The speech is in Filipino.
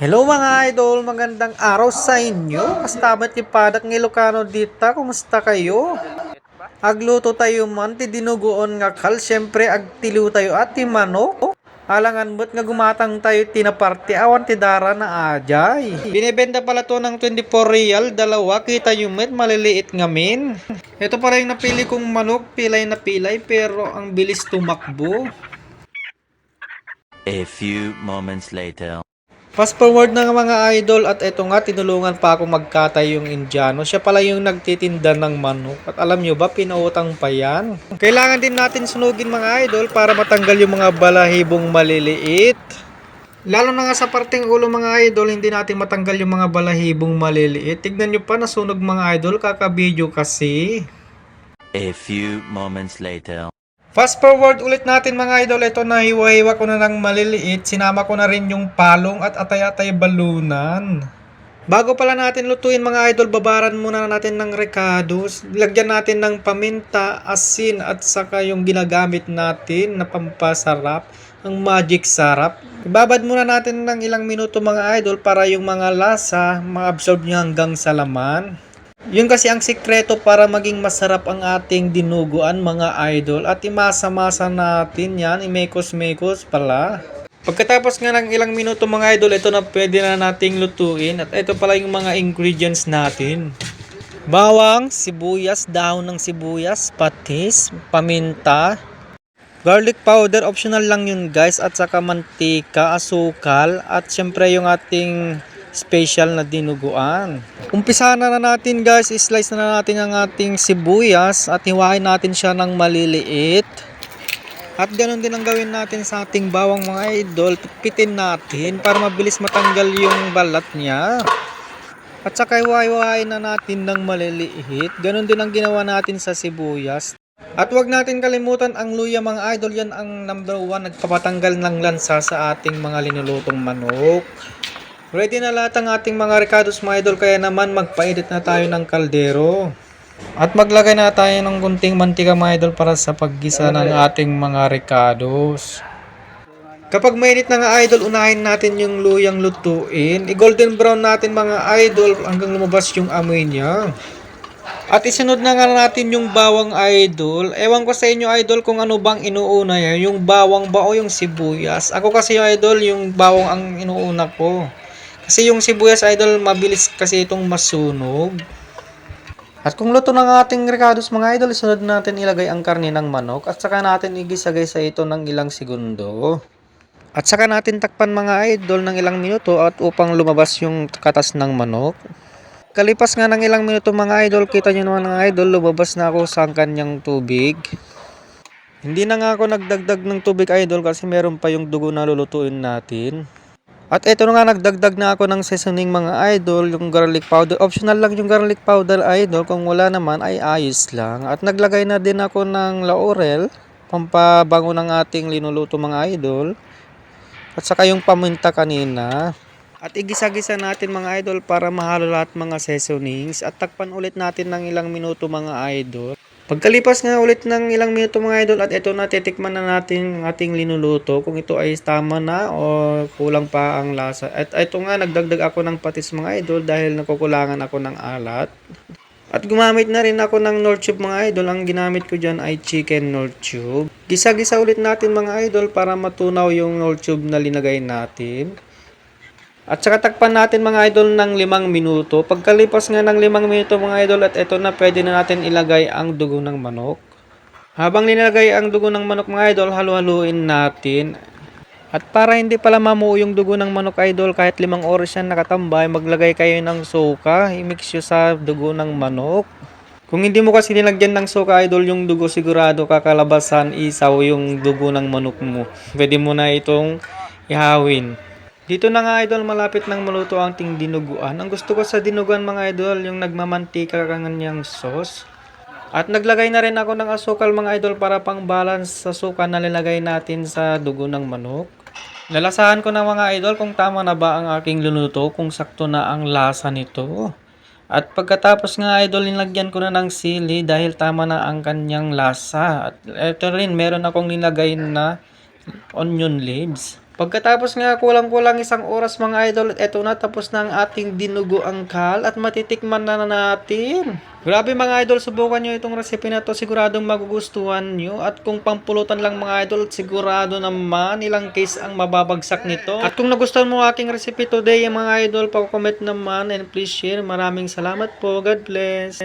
Hello mga idol, magandang araw sa inyo. Kastabat ni Padak ng Ilocano dita, kumusta kayo? Agluto tayo man, ti dinuguon nga kal, syempre agtiliw tayo at manok. Alangan mo't nga gumatang tayo tinaparte, awan ti dara na ajay. Binibenta pala to ng 24 real, dalawa, kita yung met, maliliit nga min. Ito pala yung napili kong manok, pilay na pilay, pero ang bilis tumakbo. A few moments later. Fast forward nga mga idol at eto nga tinulungan pa ako magkatay yung Indiano. Siya pala yung nagtitinda ng manok. At alam nyo ba, pinautang pa yan. Kailangan din natin sunugin mga idol para matanggal yung mga balahibong maliliit. Lalo na nga sa parteng ulo mga idol, hindi natin matanggal yung mga balahibong maliliit. Tignan nyo pa, nasunog mga idol, kakabidyo kasi. A few moments later. Fast forward ulit natin mga idol, ito na hiwa-hiwa ko na ng maliliit, sinama ko na rin yung palong at atay-atay balunan. Bago pala natin lutuin mga idol, babaran muna natin ng recados. Lagyan natin ng paminta, asin at saka yung ginagamit natin na pampasarap, ang magic sarap. Ibabad muna natin ng ilang minuto mga idol para yung mga lasa ma-absorb niya hanggang sa laman. Yun kasi ang sikreto para maging masarap ang ating dinuguan mga idol. At imasa-masa natin yan, imekos-mekos pala. Pagkatapos nga ng ilang minuto mga idol, ito na pwede na nating lutuin. At ito pala yung mga ingredients natin. Bawang, sibuyas, dahon ng sibuyas, patis, paminta, garlic powder, optional lang yun guys, at saka mantika, asukal, at syempre yung ating special na dinuguan. Umpisa na, na natin guys, slice na natin ang ating sibuyas at hiwain natin siya ng maliliit. At ganun din ang gawin natin sa ating bawang mga idol, pitpitin natin para mabilis matanggal yung balat niya. At saka hiwa-hiwain na natin ng maliliit. Ganun din ang ginawa natin sa sibuyas. At wag natin kalimutan ang luya mga idol, yan ang number one nagpapatanggal ng lansa sa ating mga linulutong manok. Ready na lahat ang ating mga recados mga idol kaya naman magpainit na tayo ng kaldero. At maglagay na tayo ng kunting mantika mga idol para sa paggisa ng ating mga recados. Kapag mainit na nga idol, unahin natin yung luyang lutuin. I-golden brown natin mga idol hanggang lumabas yung amoy niya. At isunod na nga natin yung bawang idol. Ewan ko sa inyo idol kung ano bang inuuna yan. Yung bawang ba o yung sibuyas. Ako kasi idol, yung bawang ang inuuna ko. Kasi yung sibuyas idol, mabilis kasi itong masunog. At kung luto ng ating recados mga idol, sunod natin ilagay ang karne ng manok at saka natin igisa-gisa ito ng ilang segundo. At saka natin takpan mga idol ng ilang minuto at upang lumabas yung katas ng manok. Kalipas nga ng ilang minuto mga idol, kita nyo naman mga idol, lumabas na ako sa kanyang tubig. Hindi na nga ako nagdagdag ng tubig idol kasi meron pa yung dugo na lulutuin natin. At ito na nga nagdagdag na ako ng seasoning mga idol, yung garlic powder. Optional lang yung garlic powder idol, kung wala naman ay ayos lang. At naglagay na din ako ng laurel, pampabango ng ating linuluto mga idol. At saka yung paminta kanina. At igisa-gisa natin mga idol para mahalo lahat mga seasonings. At takpan ulit natin ng ilang minuto mga idol. Pagkalipas nga ulit ng ilang minuto mga idol at ito na titikman na natin ang ating linuluto kung ito ay tama na o kulang pa ang lasa. At ito nga nagdagdag ako ng patis mga idol dahil nakukulangan ako ng alat. At gumamit na rin ako ng Nor Tube mga idol. Ang ginamit ko dyan ay chicken Nor Tube. Gisa-gisa ulit natin mga idol para matunaw yung Nor Tube na linagay natin. At saka takpan natin mga idol ng limang minuto. Pagkalipas nga ng limang minuto mga idol at ito na pwede na natin ilagay ang dugo ng manok. Habang linalagay ang dugo ng manok mga idol, halu-haluin natin. At para hindi pala mamuo yung dugo ng manok idol, kahit limang oras yan nakatambay, maglagay kayo ng suka, i-mix nyo sa dugo ng manok. Kung hindi mo kasi nilagyan ng suka idol, yung dugo sigurado kakalabasan, isaw yung dugo ng manok mo. Pwede mo na itong ihawin. Dito na nga idol, malapit nang maluto ang ting dinuguan. Ang gusto ko sa dinuguan mga idol, yung nagmamantika ka kanyang sauce. At naglagay na rin ako ng asukal mga idol para pang balance sa suka na nilagay natin sa dugo ng manok. Lalasahan ko na mga idol kung tama na ba ang aking luluto, kung sakto na ang lasa nito. At pagkatapos nga idol, nilagyan ko na ng sili dahil tama na ang kanyang lasa. At ito rin, meron akong nilagay na onion leaves. Pagkatapos nga kulang-kulang isang oras mga idol, eto na tapos na ang ating dinugo angkal at matitikman na, na natin. Grabe mga idol, subukan nyo itong recipe na to, siguradong magugustuhan nyo. At kung pampulutan lang mga idol, sigurado naman ilang case ang mababagsak nito. At kung nagustuhan mo aking recipe today mga idol, pa-comment naman and please share. Maraming salamat po. God bless.